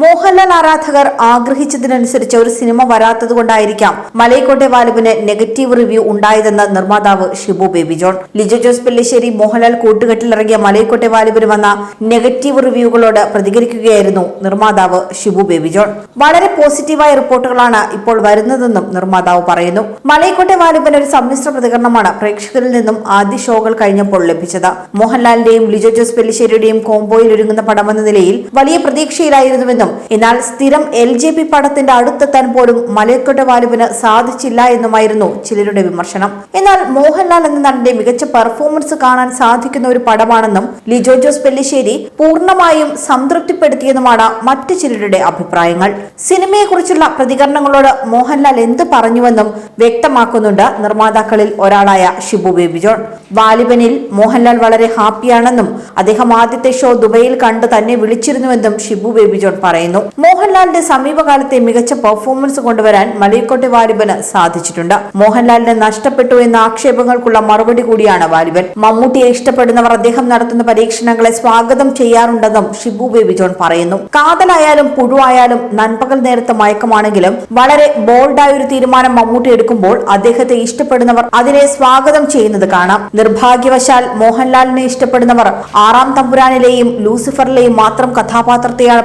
മോഹൻലാൽ ആരാധകർ ആഗ്രഹിച്ചതിനനുസരിച്ച് ഒരു സിനിമ വരാത്തത് കൊണ്ടായിരിക്കാം മലയക്കോട്ടെ വാലുവിന് നെഗറ്റീവ് റിവ്യൂ ഉണ്ടായതെന്ന് നിർമ്മാതാവ് ഷിബു ബേബി ജോൺ. ലിജോ ജോസ് പെല്ലിശ്ശേരി മോഹൻലാൽ കൂട്ടുകെട്ടിലിറങ്ങിയ മലയക്കോട്ടെ വാലുവിന് വന്ന നെഗറ്റീവ് റിവ്യൂകളോട് പ്രതികരിക്കുകയായിരുന്നു നിർമ്മാതാവ് ഷിബു ബേബി ജോൺ. വളരെ പോസിറ്റീവായ റിപ്പോർട്ടുകളാണ് ഇപ്പോൾ വരുന്നതെന്നും നിർമ്മാതാവ് പറയുന്നു. മലയക്കോട്ടെ വാലുവിന് ഒരു സമ്മിശ്ര പ്രതികരണമാണ് പ്രേക്ഷകരിൽ നിന്നും ആദ്യ ഷോകൾ കഴിഞ്ഞപ്പോൾ ലഭിച്ചത്. മോഹൻലാലിന്റെയും ലിജോ ജോസ് പെല്ലിശ്ശേരിയുടെയും കോംബോയിൽ ഒരുങ്ങുന്ന പടമെന്ന നിലയിൽ വലിയ പ്രതീക്ഷയിലായിരുന്നുവെന്നും എന്നാൽ സ്ഥിരം എൽ ജെ പി പടത്തിന്റെ അടുത്തെത്താൻ പോലും മലയക്കൊട്ട വാലുവിന് സാധിച്ചില്ല എന്നുമായിരുന്നു ചിലരുടെ വിമർശനം. എന്നാൽ മോഹൻലാൽ എന്ന നടന്റെ മികച്ച പെർഫോമൻസ് കാണാൻ സാധിക്കുന്ന ഒരു പടമാണെന്നും ലിജോ ജോസ് പെല്ലിശ്ശേരി പൂർണമായും സംതൃപ്തിപ്പെടുത്തിയെന്നുമാണ് മറ്റു ചിലരുടെ അഭിപ്രായങ്ങൾ. സിനിമയെക്കുറിച്ചുള്ള പ്രതികരണങ്ങളോട് മോഹൻലാൽ എന്ത് പറഞ്ഞുവെന്നും വ്യക്തമാക്കുന്നുണ്ട് നിർമ്മാതാക്കളിൽ ഒരാളായ ഷിബു ബേബി ജോൺ. വാലിബനിൽ മോഹൻലാൽ വളരെ ഹാപ്പിയാണെന്നും അദ്ദേഹം ആദ്യത്തെ ഷോ ദുബൈയിൽ കണ്ട് തന്നെ വിളിച്ചിരുന്നുവെന്നും ഷിബു ബേബി ജോൺ പറയുന്നു. മോഹൻലാലിന്റെ സമീപകാലത്തെ മികച്ച പെർഫോമൻസ് കൊണ്ടുവരാൻ മലയക്കോട്ടെ വാലിബന് സാധിച്ചിട്ടുണ്ട്. മോഹൻലാലിന് നഷ്ടപ്പെട്ടു എന്ന ആക്ഷേപങ്ങൾക്കുള്ള മറുപടി കൂടിയാണ് വാലിബൻ. മമ്മൂട്ടിയെ ഇഷ്ടപ്പെടുന്നവർ അദ്ദേഹം നടത്തുന്ന പരീക്ഷണങ്ങളെ സ്വാഗതം ചെയ്യാറുണ്ടെന്നും ഷിബു ബേബി ജോൺ പറയുന്നു. കാതലായാലും പുഴുവായാലും നൻപകൽ നേരത്തെ മയക്കമാണെങ്കിലും വളരെ ബോൾഡായ ഒരു തീരുമാനം മമ്മൂട്ടി എടുക്കുമ്പോൾ അദ്ദേഹത്തെ ഇഷ്ടപ്പെടുന്നവർ അതിനെ സ്വാഗതം ചെയ്യുന്നത് കാണാം. നിർഭാഗ്യവശാൽ മോഹൻലാലിനെ ഇഷ്ടപ്പെടുന്നവർ ആറാം തമ്പുരാനിലെയും ലൂസിഫറിലെയും മാത്രം കഥാപാത്രത്തെയാണ്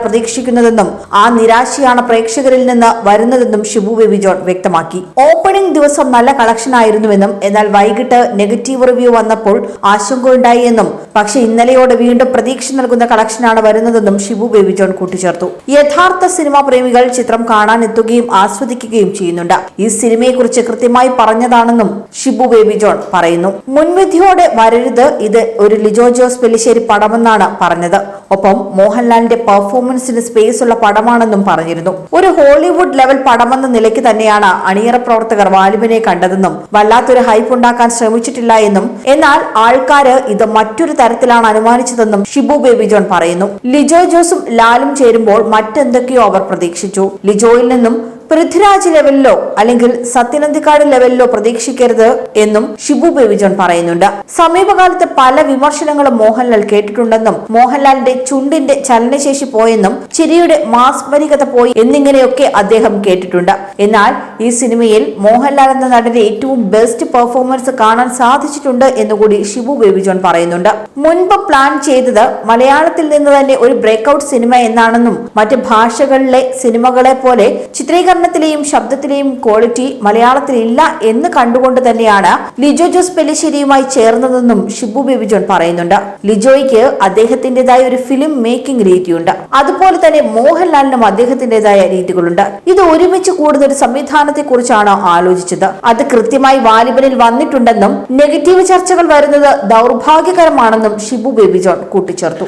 പ്രതീക്ഷിക്കുന്നതെന്നും ആ നിരാശയാണ് പ്രേക്ഷകരിൽ നിന്ന് വരുന്നതെന്നും ഷിബു ബേബി ജോൺ വ്യക്തമാക്കി. ഓപ്പണിംഗ് ദിവസം നല്ല കളക്ഷൻ ആയിരുന്നുവെന്നും എന്നാൽ വൈകിട്ട് നെഗറ്റീവ് റിവ്യൂ വന്നപ്പോൾ ആശങ്കയുണ്ടായി എന്നും പക്ഷെ ഇന്നലെയോടെ വീണ്ടും പ്രതീക്ഷ നൽകുന്ന കളക്ഷനാണ് വരുന്നതെന്നും ഷിബു ബേബി ജോൺ കൂട്ടിച്ചേർത്തു. യഥാർത്ഥ സിനിമാ പ്രേമികൾ ചിത്രം കാണാൻ എത്തുകയും ആസ്വദിക്കുകയും ചെയ്യുന്നുണ്ട്. ഈ സിനിമയെക്കുറിച്ച് കൃത്യമായി പറഞ്ഞതാണെന്നും ഷിബു ബേബി ജോൺ പറയുന്നു. മുൻവിധിയോടെ വരരുത് ഇത് ഒരു ലിജോ ജോസ് പെല്ലിശ്ശേരി പടമെന്നാണ് പറഞ്ഞത്. ഒപ്പം മോഹൻലാലിന്റെ പെർഫോമൻസിന് സ്പേസ് ഉള്ള പടമാണെന്നും പറഞ്ഞിരുന്നു. ഒരു ഹോളിവുഡ് ലെവൽ പടമെന്ന നിലയ്ക്ക് തന്നെയാണ് അണിയറ പ്രവർത്തകർ വാലിബിനെ കണ്ടതെന്നും വല്ലാത്തൊരു ഹൈപ്പ് ഉണ്ടാക്കാൻ ശ്രമിച്ചിട്ടില്ല എന്നും എന്നാൽ ആൾക്കാര് ഇത് മറ്റൊരു തരത്തിലാണ് അനുമാനിച്ചതെന്നും ഷിബു ബേബി ജോൺ പറയുന്നു. ലിജോ ജോസും ലാലും ചേരുമ്പോൾ മറ്റെന്തൊക്കെയോ അവർ പ്രതീക്ഷിച്ചു. ലിജോയിൽ നിന്നും പൃഥ്വിരാജ് ലെവലിലോ അല്ലെങ്കിൽ സത്യനന്ദിക്കാട് ലെവലിലോ പ്രതീക്ഷിക്കരുത് എന്നും ഷിബു ബേബിജൻ പറയുന്നുണ്ട്. സമീപകാലത്ത് പല വിമർശനങ്ങളും മോഹൻലാൽ കേട്ടിട്ടുണ്ടെന്നും മോഹൻലാലിന്റെ ചുണ്ടിന്റെ ചലനശേഷി പോയെന്നും ചിരിയുടെ മാസ്മരികത പോയി എന്നിങ്ങനെയൊക്കെ അദ്ദേഹം കേട്ടിട്ടുണ്ട്. എന്നാൽ ഈ സിനിമയിൽ മോഹൻലാൽ എന്ന നടന്റെ ഏറ്റവും ബെസ്റ്റ് പെർഫോമൻസ് കാണാൻ സാധിച്ചിട്ടുണ്ട് എന്നുകൂടി ഷിബു ബേബിജോൺ പറയുന്നുണ്ട്. മുൻപ് പ്ലാൻ ചെയ്തത് മലയാളത്തിൽ നിന്ന് തന്നെ ഒരു ബ്രേക്ക്ഔട്ട് സിനിമ എന്നാണെന്നും മറ്റ് ഭാഷകളിലെ സിനിമകളെ പോലെ ചിത്രീകരണത്തിലെയും ശബ്ദത്തിലെയും ക്വാളിറ്റി മലയാളത്തിൽ ഇല്ല എന്ന് കണ്ടുകൊണ്ട് തന്നെയാണ് ലിജോ ജോസ് പെല്ലിശ്ശേരിയുമായി ചേർന്നതെന്നും ഷിബു ബേബി ജോൺ പറയുന്നുണ്ട്. ലിജോയ്ക്ക് അദ്ദേഹത്തിന്റേതായ ഒരു ഫിലിം മേക്കിംഗ് രീതിയുണ്ട്. അതുപോലെ തന്നെ മോഹൻലാലിനും അദ്ദേഹത്തിന്റേതായ രീതികളുണ്ട്. ഇത് ഒരുമിച്ച് കൂടുന്ന ഒരു സംവിധാനത്തെ കുറിച്ചാണ് ആലോചിച്ചത്. അത് കൃത്യമായി വാലിബനിൽ വന്നിട്ടുണ്ടെന്നും നെഗറ്റീവ് ചർച്ചകൾ വരുന്നത് ദൗർഭാഗ്യകരമാണെന്നും ഷിബു ബേബി ജോൺ കൂട്ടിച്ചേർത്തു.